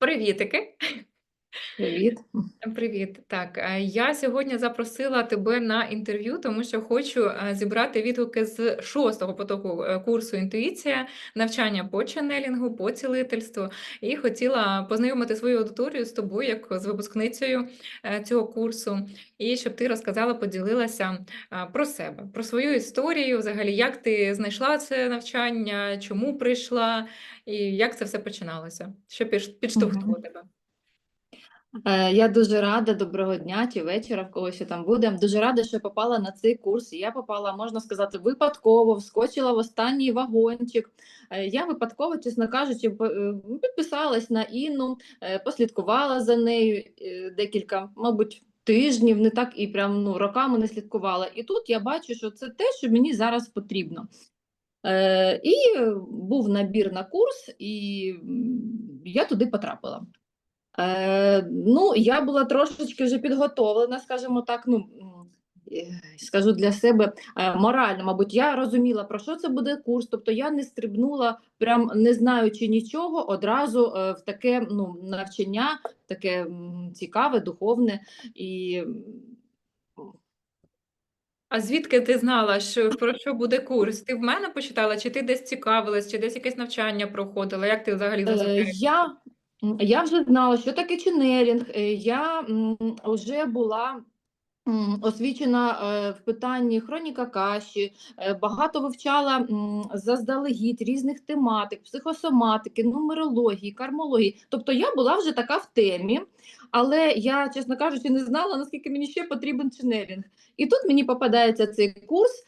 Привітики. Привіт. Привіт. Так, е, я сьогодні запросила тебе на інтерв'ю, тому що хочу е, зібрати відгуки з шостого потоку е, курсу інтуїція, навчання по ченнелінгу, по цілительству. І хотіла познайомити свою аудиторію з тобою, як з випускницею цього курсу, і щоб ти розказала, поділилася про себе, про свою історію, взагалі, як ти знайшла це навчання, чому прийшла, і як це все починалося, що підштовхнуло Мгм. тебе. Е, Я дуже рада, доброго дня чи вечора, в кого ще там буде. Дуже рада, що попала на цей курс. Я попала, можна сказати, випадково, вскочила в останній вагончик. Е, Я випадково, чесно кажучи, е, підписалась на Інну, послідкувала за нею декілька, мабуть, тижнів, не так і прям ну, роками не слідкувала. І тут я бачу, що це те, що мені зараз потрібно. Е, І був набір на курс, і я туди потрапила. Е, ну, я була трошечки вже підготовлена, скажімо так, ну, е, скажу для себе е, морально, мабуть, я розуміла, про що це буде курс, тобто я не стрибнула, прям не знаючи нічого, одразу е, в таке ну, навчання, таке цікаве, духовне і А звідки ти знала, що про що буде курс? Ти в мене почитала, чи ти десь цікавилась, чи десь якесь навчання проходила? Як ти взагалі Е. Я, я вже знала, що таке ченнелінг. Е, Я вже була освічена е, в питанні хроніка каші, е, багато вивчала заздалегідь різних тематик, психосоматики, нумерології, кармології. Тобто я була вже така в темі, але я, чесно кажучи, не знала, наскільки мені ще потрібен ченнелінг. І тут мені попадається цей курс.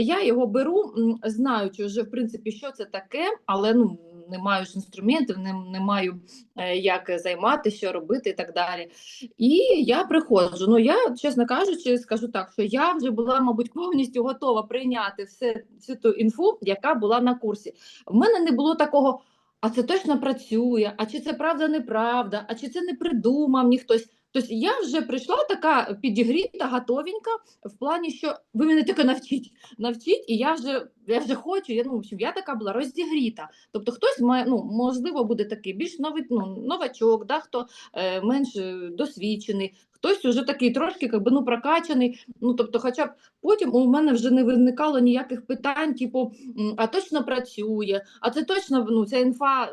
Я його беру, знаючи вже в принципі, що це таке, але ну не маю ж інструментів, не, не маю е, як займатися, що робити і так далі. І я приходжу. Ну я, чесно кажучи, скажу так, що я вже була, мабуть, повністю готова прийняти все, всю ту інфу, яка була на курсі. В мене не було такого. А це точно працює, а чи це правда неправда, а чи це не придумав ні хтось. Тобто я вже прийшла така підігріта, готовенька, в плані, що ви мене тільки навчіть, навчіть, і я вже я вже хочу. Я ну, общем, я така була розігріта. Тобто, хтось має, ну можливо, буде такий більш новий, ну, новачок, да, хто е, менш е, досвідчений, хтось вже такий трошки як би, ну, прокачаний. Ну тобто, хоча б потім у мене вже не виникало ніяких питань, типу, а точно працює, а це точно ну, ця інфа е,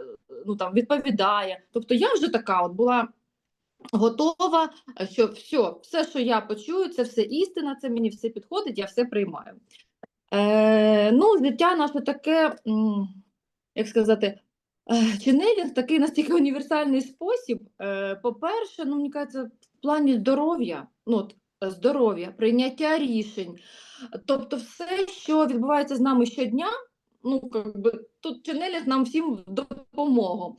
ну, там, відповідає. Тобто я вже така от була. Готова, е, що все, все, що я почую, це все істина, це мені все підходить, я все приймаю. Е, ну, життя наше таке, як сказати, е, ченнелінг такий настільки універсальний спосіб. Е, по-перше, ну, мені кажеться, в плані здоров'я, ну, от, здоров'я, прийняття рішень. Тобто, все, що відбувається з нами щодня, ну, как би, тут ченнелінг нам всім допомогу.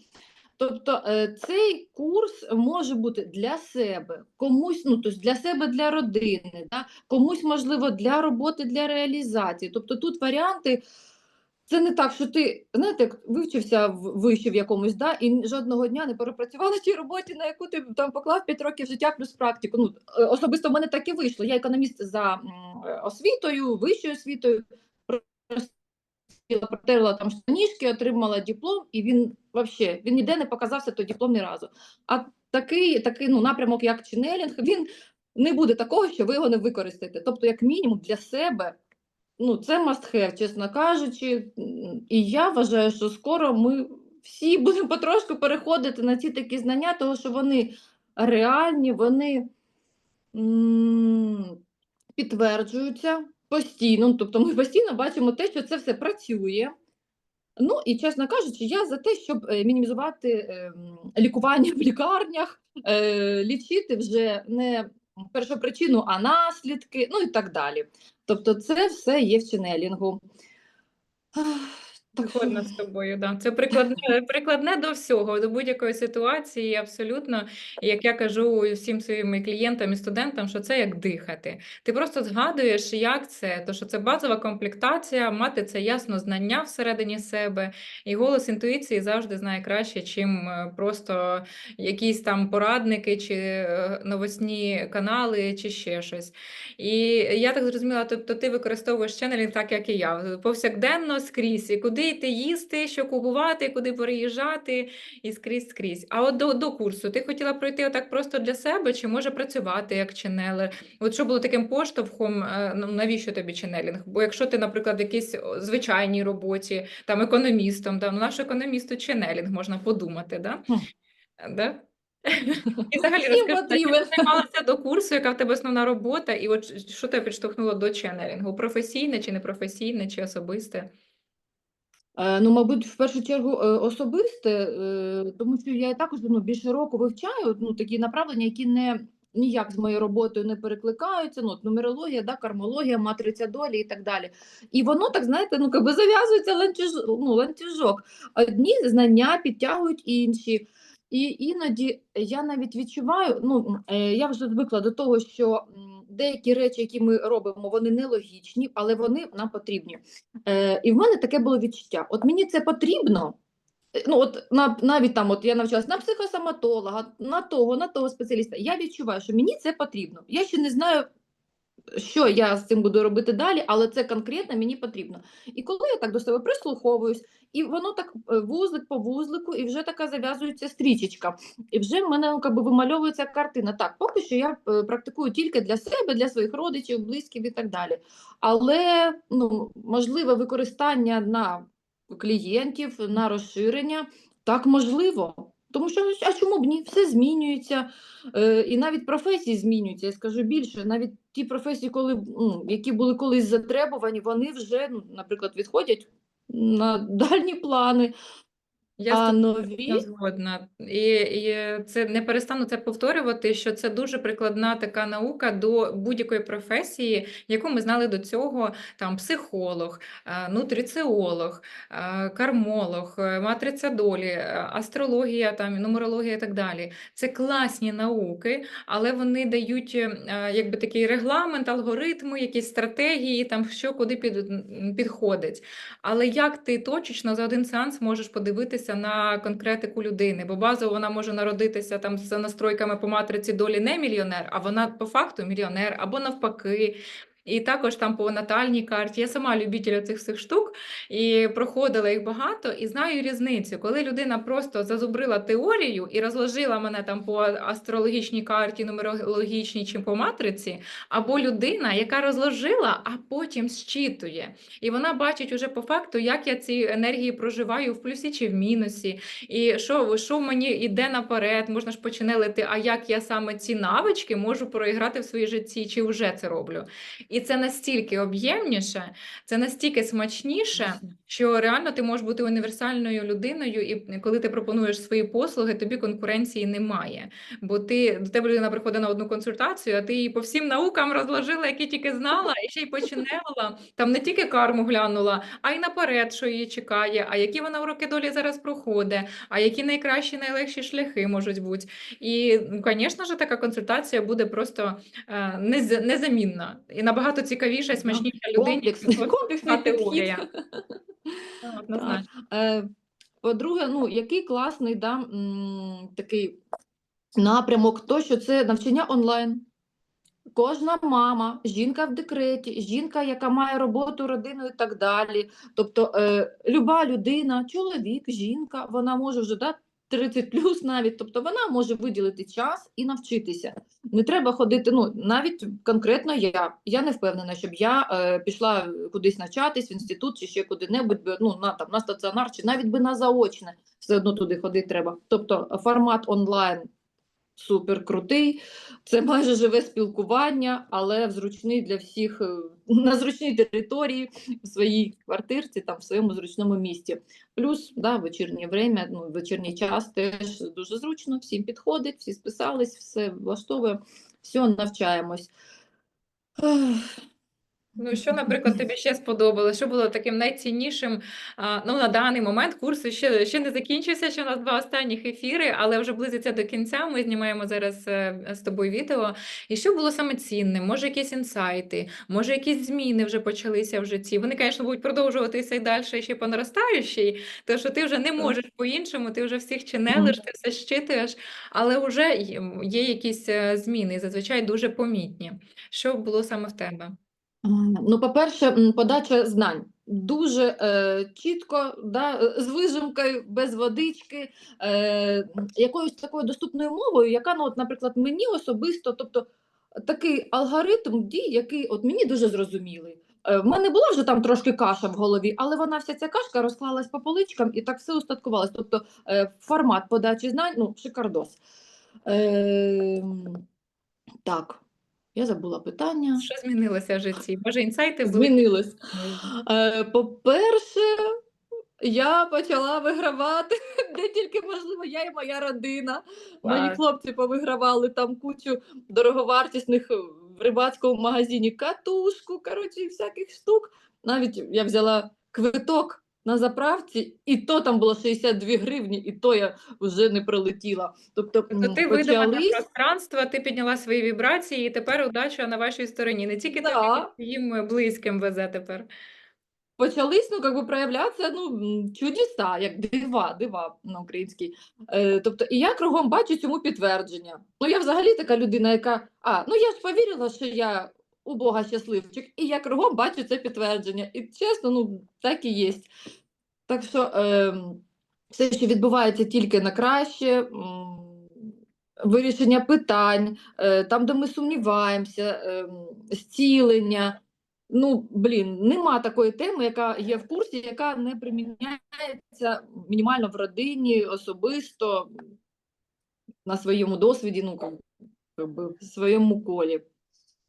Тобто е, цей курс може бути для себе, комусь, ну тобто для себе, для родини, да? комусь, можливо, для роботи, для реалізації. Тобто тут варіанти. Це не так, що ти знаєте, вивчився в виші в якомусь, да, і жодного дня не перепрацював на тій роботі, на яку ти там поклав 5 років життя плюс практику. Ну е, особисто в мене так і вийшло. Я економіст за е, освітою, вищою освітою, протерла там штанішки, отримала диплом, і він вообще він ніде не показався той диплом ні разу. А такий, такий ну, напрямок, як ченнелінг, він не буде такого, що ви його не використаєте. Тобто, як мінімум, для себе. Ну, це must have, чесно кажучи. І я вважаю, що скоро ми всі будемо потрошку переходити на ці такі знання, тому що вони реальні, вони м, підтверджуються постійно. Ну, Тобто ми постійно бачимо те, що це все працює. Ну і чесно кажучи, я за те, щоб е, мінімізувати ем, лікування в лікарнях, е, лічити вже не першопричину, а наслідки, ну і так далі. Тобто, це все є в ченелінгу. Згодна з тобою, да. Це прикладне, прикладне до всього, до будь-якої ситуації, абсолютно. Як я кажу всім своїм клієнтам і студентам, що це як дихати. Ти просто згадуєш, як це, то що це базова комплектація, мати це ясно знання всередині себе, і голос інтуїції завжди знає краще, чим е, просто якісь там порадники чи е, новосні канали, чи ще щось. І я так зрозуміла, тобто ти використовуєш ченнелінг так, як і я, повсякденно скрізь, і куди йти їсти, що купувати, куди переїжджати і скрізь скрізь. А от до, до курсу ти хотіла пройти отак просто для себе, чи може працювати як ченелер? От що було таким поштовхом, е, ну навіщо тобі ченелінг? Бо якщо ти, наприклад, в якійсь звичайній роботі, там економістом, да, ну наш економісту ченелінг можна подумати, да? Да? І взагалі розкажи, ти займалася до курсу, яка в тебе основна робота, і от що тебе підштовхнуло до ченелінгу? Професійне чи непрофесійне, чи особисте? Е, Ну, мабуть, в першу чергу е, особисте, е, тому що я також ну, більше року вивчаю ну, такі направлення, які не ніяк з моєю роботою не перекликаються. Ну, от нумерологія, да, кармологія, матриця долі і так далі. І воно так, знаєте, ну якби зав'язується ланцюж, ну, ланцюжок. Одні знання підтягують інші. І іноді я навіть відчуваю, ну я вже звикла до того, що деякі речі, які ми робимо, вони нелогічні, але вони нам потрібні. Е, і в мене таке було відчуття. От мені це потрібно. е, Ну, от на, навіть там, от я навчалась на психосоматолога, на того, на того спеціаліста. Я відчуваю, що мені це потрібно. Я ще не знаю, що я з цим буду робити далі, але це конкретно мені потрібно. І коли я так до себе прислуховуюсь, і воно так е, вузлик по вузлику, і вже така зав'язується стрічечка. І вже в мене ну, якби вимальовується картина. Так, поки що я е, практикую тільки для себе, для своїх родичів, близьких і так далі. Але ну, можливе використання на клієнтів, на розширення так можливо. Тому що а чому б ні? Все змінюється, е, і навіть професії змінюються. Я скажу більше, навіть ті професії, коли ну, які були колись затребувані, вони вже, ну, наприклад, відходять на дальні плани. Я А нові згодна. І, і це не перестану це повторювати, що це дуже прикладна така наука до будь-якої професії, яку ми знали до цього, там психолог, е, нутриціолог, е, кармолог, е, матриця долі, астрологія, там, нумерологія і так далі. Це класні науки, але вони дають якби такий регламент, алгоритми, якісь стратегії, там що куди під, підходить. Але як ти точечно за один сеанс можеш подивитися на конкретику людини? Бо базово вона може народитися там з настройками по матриці долі не мільйонер, а вона по факту мільйонер або навпаки. І також там по натальній карті. Я сама любитель цих всіх штук і проходила їх багато, і знаю різницю, коли людина просто зазубрила теорію і розложила мене там по астрологічній карті, нумерологічній чи по матриці, або людина, яка розложила, а потім зчитує. І вона бачить уже по факту, як я ці енергії проживаю в плюсі чи в мінусі, і що, що мені йде наперед, можна ж починелити, а як я саме ці навички можу проіграти в своїй житті, чи вже це роблю. І це настільки об'ємніше, це настільки смачніше, що реально ти можеш бути універсальною людиною, і коли ти пропонуєш свої послуги, тобі конкуренції немає. Бо ти до тебе людина приходить на одну консультацію, а ти її по всім наукам розложила, які тільки знала, і ще й починела. Там не тільки карму глянула, а й наперед, що її чекає, а які вона уроки долі зараз проходить, а які найкращі, найлегші шляхи можуть бути. І, ну, звісно ж, така консультація буде просто е, незамінна і набагато цікавіша і смачніша людині, підхід. теорія. Е, По-друге, ну який класний да, м, такий напрямок, то що це навчання онлайн. Кожна мама, жінка в декреті, жінка, яка має роботу, родину і так далі. Тобто, е, люба людина, чоловік, жінка, вона може вже да, 30 плюс навіть, тобто вона може виділити час і навчитися. Не треба ходити. Ну навіть конкретно я. Я не впевнена, щоб я е, пішла кудись навчатись в інститут чи ще куди-небудь, ну на там на стаціонар, чи навіть би на заочне, все одно туди ходити треба. Тобто формат онлайн супер крутий. Це майже живе спілкування, але в зручний для всіх е, на зручній території, в своїй квартирці, там в своєму зручному місті. Плюс да, вечірнє время, ну, вечірній час теж дуже зручно, всім підходить, всі списались, все влаштовує, все навчаємось. Ну, що, наприклад, тобі ще сподобалося? Що було таким найціннішим? А, ну, на даний момент курс ще, ще не закінчився, ще у нас два останніх ефіри, але вже близиться до кінця. Ми знімаємо зараз е, з тобою відео. І що було саме цінним? Може, якісь інсайти, може, якісь зміни вже почалися в житті. Вони, звісно, будуть продовжуватися і далі ще по наростаючій, тому що ти вже не можеш по-іншому, ти вже всіх чинелиш, ти все щитуєш, але вже є є якісь е, зміни, зазвичай дуже помітні. Що було саме в тебе? Ну, по-перше, подача знань. дуже е, чітко, да, з вижимкою, без водички, е, якоюсь такою доступною мовою, яка, ну, от, наприклад, мені особисто, тобто такий алгоритм дій, який от мені дуже зрозумілий. Е, В мене була вже там трошки каша в голові, але вона вся ця кашка розклалась по поличкам і так все устаткувалось. Тобто е, формат подачі знань, ну, шикардос. Е, так, я забула питання. Що змінилося в житті? Може, інсайти були? Змінилось. Е, По-перше, я почала вигравати, де тільки можливо, я і моя родина. Мої хлопці повигравали там кучу дороговартісних в рибацькому магазині катушку, коротше, всяких штук. Навіть я взяла квиток на заправці, і то там було 62 гривні, і то я вже не прилетіла. Тобто, Тобто м, ти видала на пространство, ти підняла свої вібрації, і тепер удача на вашій стороні. Не тільки тобі, Да. твоїм близьким везе тепер. почались, ну, как бы проявлятися ну, чудеса, як дива, дива на українській. Е, тобто, і я кругом бачу цьому підтвердження. Ну, я взагалі така людина, яка, а, ну я ж повірила, що я у Бога щасливчик, і я кругом бачу це підтвердження. І чесно, ну, так і є. Так що е, все, що відбувається тільки на краще, вирішення питань, е, там, де ми сумніваємося, ем, зцілення. Ну, блін, нема такої теми, яка є в курсі, яка не приміняється мінімально в родині, особисто на своєму досвіді, ну, в своєму колі.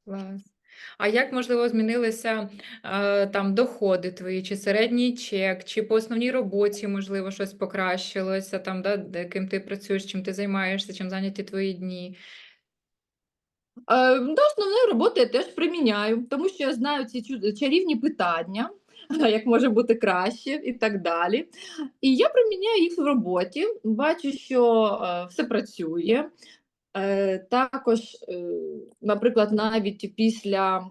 Клас. А як, можливо, змінилися е, там доходи твої, чи середній чек, чи по основній роботі, можливо, щось покращилося, там, да, де, ким ти працюєш, чим ти займаєшся, чим зайняті твої дні? Е, До основної роботи я теж приміняю, тому що я знаю ці чарівні питання, як може бути краще і так далі. І я приміняю їх в роботі, бачу, що е, все працює. Е, Також, е, наприклад, навіть після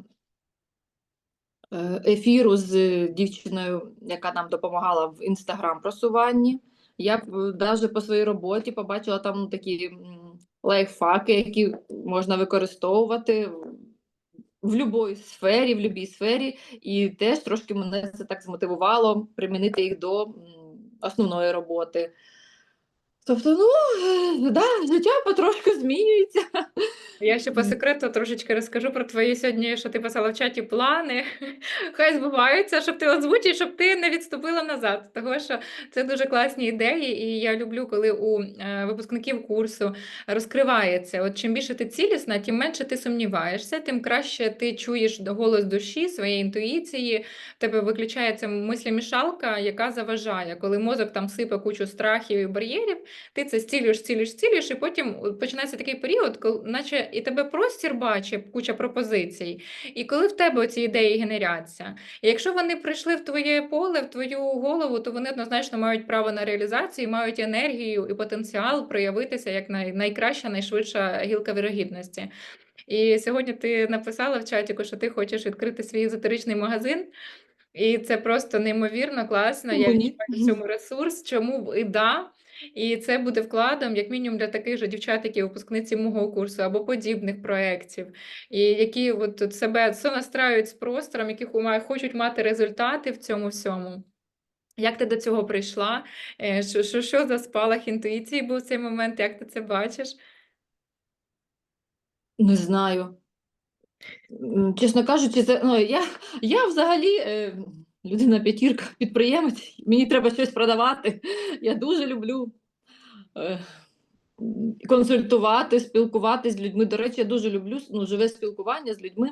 е, ефіру з дівчиною, яка нам допомагала в інстаграм-просуванні, я б навіть по своїй роботі побачила там такі лайфхаки, які можна використовувати в будь-якій сфері, в будь-якій сфері, і теж трошки мене це так змотивувало примінити їх до основної роботи. Тобто, ну, е, да, життя потрошку змінюється. Я ще по секрету трошечки розкажу про твої сьогодні, що ти писала в чаті плани. Хай збуваються, щоб ти озвучив, щоб ти не відступила назад. Того що це дуже класні ідеї, і я люблю, коли у е, випускників курсу розкривається. От чим більше ти цілісна, тим менше ти сумніваєшся, тим краще ти чуєш голос душі, своєї інтуїції. В тебе виключається мислімішалка, яка заважає. Коли мозок там сипе кучу страхів і бар'єрів, ти це стілюєш, стілюєш, стілюєш, і потім е, починається такий період, коли наче і тебе простір бачить, куча пропозицій, і коли в тебе ці ідеї генеряться. І якщо вони прийшли в твоє поле, в твою голову, то вони однозначно мають право на реалізацію, мають енергію і потенціал проявитися як най, найкраща, найшвидша гілка вірогідності. І сьогодні ти написала в чаті, що ти хочеш відкрити свій езотеричний магазин. І це просто неймовірно класно. Я відчуваю в цьому ресурс, чому б і да. І це буде вкладом, як мінімум, для таких же дівчат, які випускниці мого курсу або подібних проєктів, і які от себе сонастраюють з простором, які хочуть мати результати в цьому всьому. Як ти до цього прийшла? Е, Що, що, що за спалах інтуїції був цей момент? Як ти це бачиш? Не знаю. Чесно кажучи, це, ну, я, я взагалі е, людина п'ятірка, підприємець, мені треба щось продавати. Я дуже люблю е, консультувати, спілкуватися з людьми. До речі, я дуже люблю ну, живе спілкування з людьми.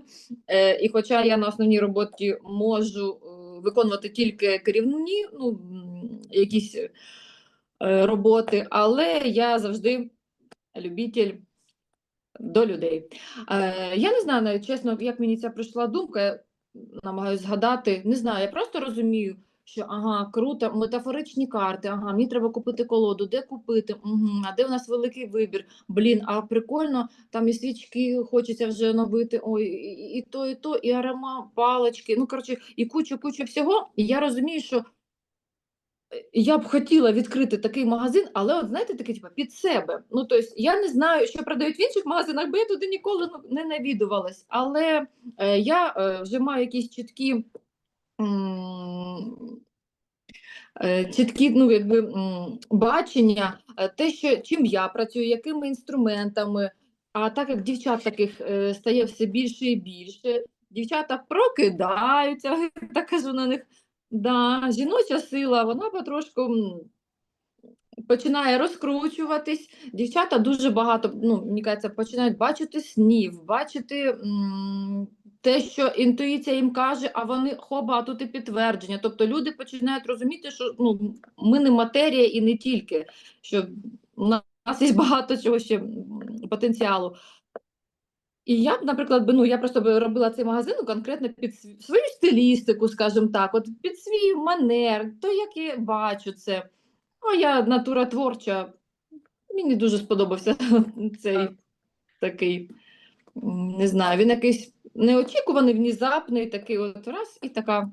Е, і хоча я на основній роботі можу е, виконувати тільки керівні ну, якісь роботи, але я завжди любитель до людей. Е, я не знаю чесно, як мені ця прийшла думка, намагаюся згадати. Не знаю, я просто розумію, що ага, круто, метафоричні карти, ага, мені треба купити колоду, де купити, угу, а де у нас великий вибір. Блін, а прикольно, там і свічки хочеться вже новити, ой, і, і- то, і то, і арома, палочки. ну коротше, і кучу, кучу всього. І я розумію, що я б хотіла відкрити такий магазин, але от знаєте, такий типу, під себе. Ну тобто, я не знаю, що продають в інших магазинах, бо я туди ніколи ну, не навідувалась. Але е, я е, вже маю якісь чіткі е, чіткі ну, якби, бачення, е, те, що, чим я працюю, якими інструментами. А так як дівчат таких е, стає все більше і більше, дівчата прокидаються, так кажу на них. Да, жіноча сила, вона потрошку починає розкручуватись. Дівчата дуже багато, ну, мені кажеться, починають бачити снів, бачити м, те, що інтуїція їм каже, а вони хоба, а тут і підтвердження. Тобто люди починають розуміти, що ну, ми не матерія і не тільки, що у нас є багато чого ще потенціалу. І я б, наприклад, би, ну, я просто б робила цей магазин ну, конкретно під свою стилістику, скажімо так, от під свій манер, то як я бачу це. Ну, я натура творча. Мені дуже сподобався цей такий, не знаю, він якийсь неочікуваний, внезапний, такий от раз і така.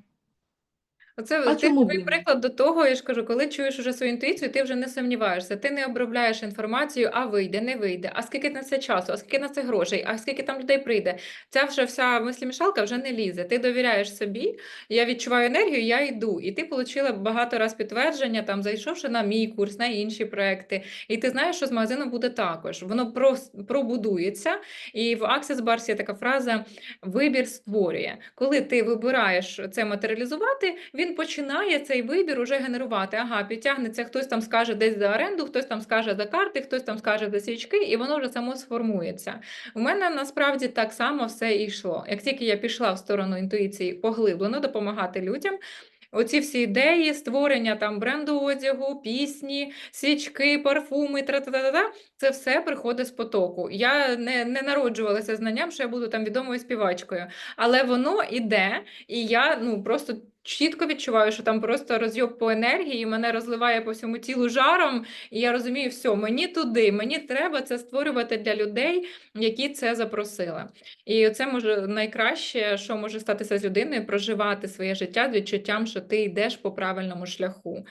Оце А ти чому б і ні? приклад до того, я ж кажу, коли чуєш уже свою інтуїцію, ти вже не сумніваєшся, ти не обробляєш інформацію, а вийде, не вийде, а скільки на це часу, а скільки на це грошей, а скільки там людей прийде. Ця вже вся мислімішалка вже не лізе. Ти довіряєш собі, я відчуваю енергію, я йду. І ти отримала багато раз підтвердження, там зайшовши на мій курс, на інші проекти. І ти знаєш, що з магазином буде також. Воно прос- пробудується. І в Access Bars є така фраза вибір створює. Коли ти вибираєш це матеріалізувати, він починає цей вибір уже генерувати. Ага, підтягнеться, хтось там скаже десь за оренду, хтось там скаже за карти, хтось там скаже за свічки, і воно вже само сформується. У мене насправді так само все йшло. Як тільки я пішла в сторону інтуїції поглиблено допомагати людям. Оці всі ідеї, створення там бренду одягу, пісні, свічки, парфуми, тра-та-та-та, це все приходить з потоку. Я не, не народжувалася знанням, що я буду там відомою співачкою, але воно іде, і я ну просто чітко відчуваю, що там просто розйоб по енергії, мене розливає по всьому тілу жаром, і я розумію, все, мені туди, мені треба це створювати для людей, які це запросили. І це може найкраще, що може статися з людиною, проживати своє життя з відчуттям, що ти йдеш по правильному шляху.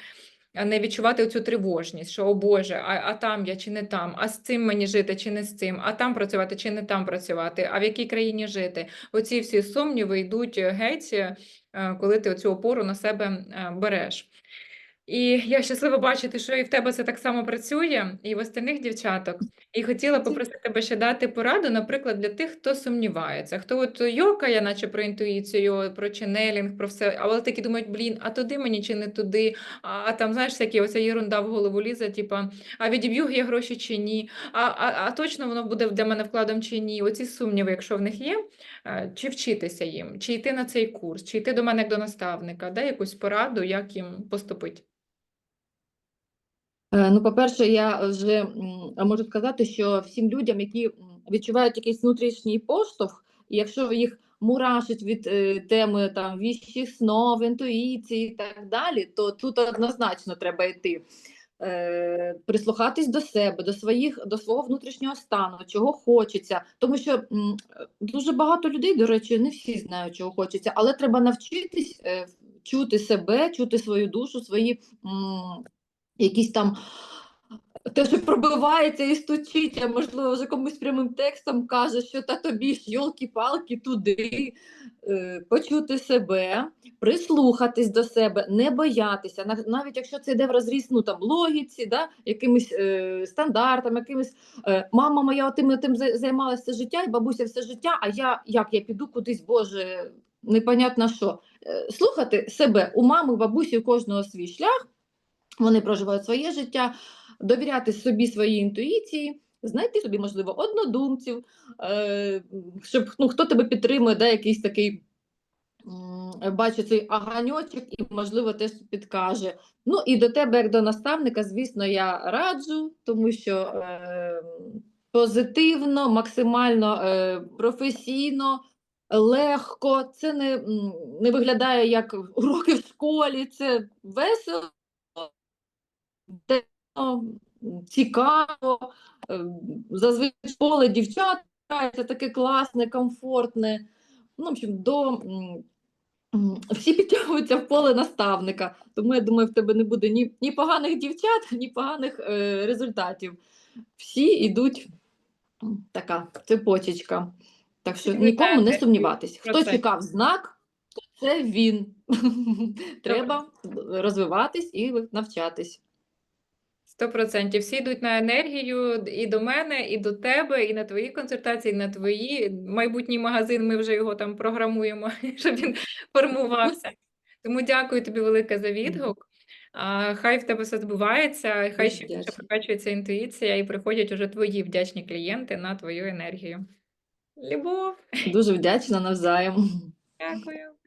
А не відчувати цю тривожність, що о Боже, а, а там я чи не там, а з цим мені жити чи не з цим, а там працювати чи не там працювати, а в якій країні жити. Оці всі сумніви йдуть геть, е, коли ти оцю опору на себе е, береш. І я щаслива бачити, що і в тебе це так само працює, і в остальних дівчаток. І хотіла попросити тебе ще дати пораду, наприклад, для тих, хто сумнівається, хто от йокає, наче про інтуїцію, про ченелінг, про все, але такі думають, блін, а туди мені чи не туди, а, там, знаєш, всякі оця єрунда в голову лізе, типа, а відіб'ю я гроші чи ні, а, а, а точно воно буде для мене вкладом чи ні. Оці сумніви, якщо в них є, е, чи вчитися їм, чи йти на цей курс, чи йти до мене як до наставника, дай якусь пораду, як їм поступити. Е, Ну, по-перше, я вже можу сказати, що всім людям, які відчувають якийсь внутрішній поштовх, якщо їх мурашить від е, теми там віщих снов, інтуїції і так далі, то тут однозначно треба йти. Е, прислухатись до себе, до своїх, до свого внутрішнього стану, чого хочеться. Тому що м, дуже багато людей, до речі, не всі знають, чого хочеться, але треба навчитись е, чути себе, чути свою душу, свої м, якісь там те, що пробивається і стучить, а можливо, вже комусь прямим текстом каже, що та тобі ж йолки-палки туди, е, почути себе, прислухатись до себе, не боятися, навіть якщо це йде в розріз ну, там, логіці, да, якимось е, стандартам, якимось е, мама моя тим, тим займалася життя, і бабуся все життя, а я як я піду кудись, Боже, непонятно що. Е, слухати себе у мами, бабусі, у кожного свій шлях вони проживають своє життя, довіряти собі своїй інтуїції, знайти собі, можливо, однодумців, е, щоб ну, хто тебе підтримує, да, якийсь такий бачить цей аганьочок і, можливо, теж підкаже. Ну і до тебе, як до наставника, звісно, я раджу, тому що е, позитивно, максимально е, професійно. Легко, це не, не виглядає як уроки в школі, це весело, цікаво. Е, Зазвичай школи дівчат таке класне, комфортне. Ну, в общем, до всі підтягуються в поле наставника. Тому я думаю, в тебе не буде ні, ні поганих дівчат, ні поганих е, результатів. Всі йдуть така цепочечка. Так що нікому не сумніватись. Хто чекав знак, то Це він. Треба розвиватись і ви- навчатись. 100%. Всі йдуть на енергію і до мене, і до тебе, і на твої консультації, і на твої. Майбутній магазин, ми вже його там програмуємо, щоб він формувався. Тому дякую тобі велике за відгук. А, Хай в тебе все збувається, хай ще більше прокачується інтуїція і приходять уже твої вдячні клієнти на твою енергію. Любов, Дуже вдячна навзаєм. дякую.